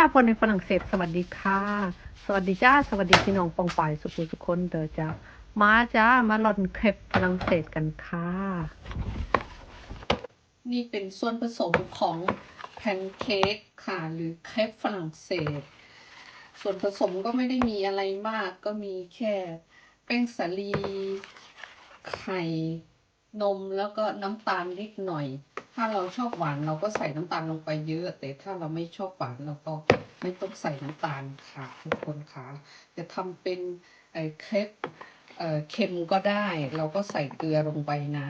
ค่ะคนในฝรั่งเศสสวัสดีค่ะ สวัสดีจ้า สวัสดีพี่น้องปองป่ายสุขุมทุกคนเด้อจ้ามาจ้า มาลอนเครปฝรั่งเศสกันค่ะ นี่เป็นส่วนผสมของแพนเค้กค่ะ หรือเครปฝรั่งเศส ส่วนผสมก็ไม่ได้มีอะไรมาก ก็มีแค่แป้งสาลี ไข่ นมแล้วก็น้ำตาลนิดหน่อย ถ้าเราชอบหวานเราก็ใส่น้ำตาลลงไปเยอะ แต่ถ้าเราไม่ชอบหวานเราก็ไม่ต้องใส่น้ำตาลค่ะทุกคนค่ะจะทำเป็นไอเครปเอ่อเค็มก็ได้ เราก็ใส่เกลือลงไปนะ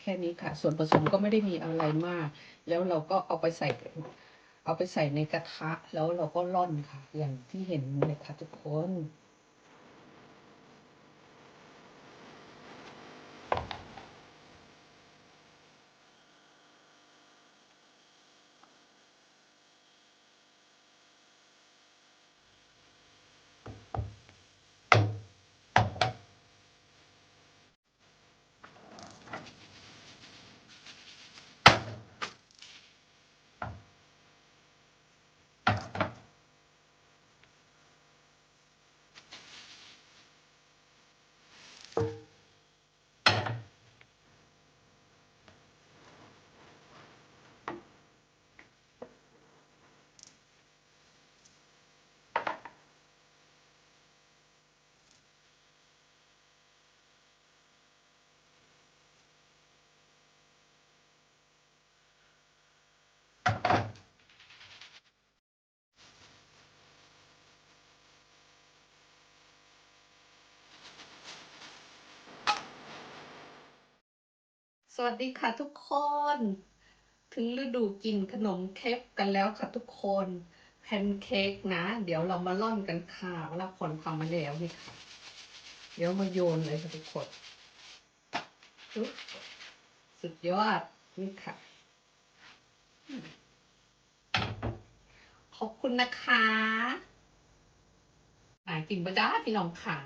แค่นี้ค่ะ ส่วนผสมก็ไม่ได้มีอะไรมาก แล้วเราก็เอาไปใส่เอาไปใส่ในกระทะแล้วเราก็ร่อนค่ะ อย่างที่เห็นเลยค่ะทุกคน สวัสดีค่ะทุกคน ถึงฤดูกินขนมเค้กกันแล้วค่ะทุกคนแพนเค้กนะ เดี๋ยวเรามาล่อนกันค่ะเวลาคนทำมาแล้วนี่ค่ะ เดี๋ยวมาโยนเลยค่ะทุกคนสุดยอดนี่ค่ะ ขอบคุณนะคะหากินมาได้พี่น้องขา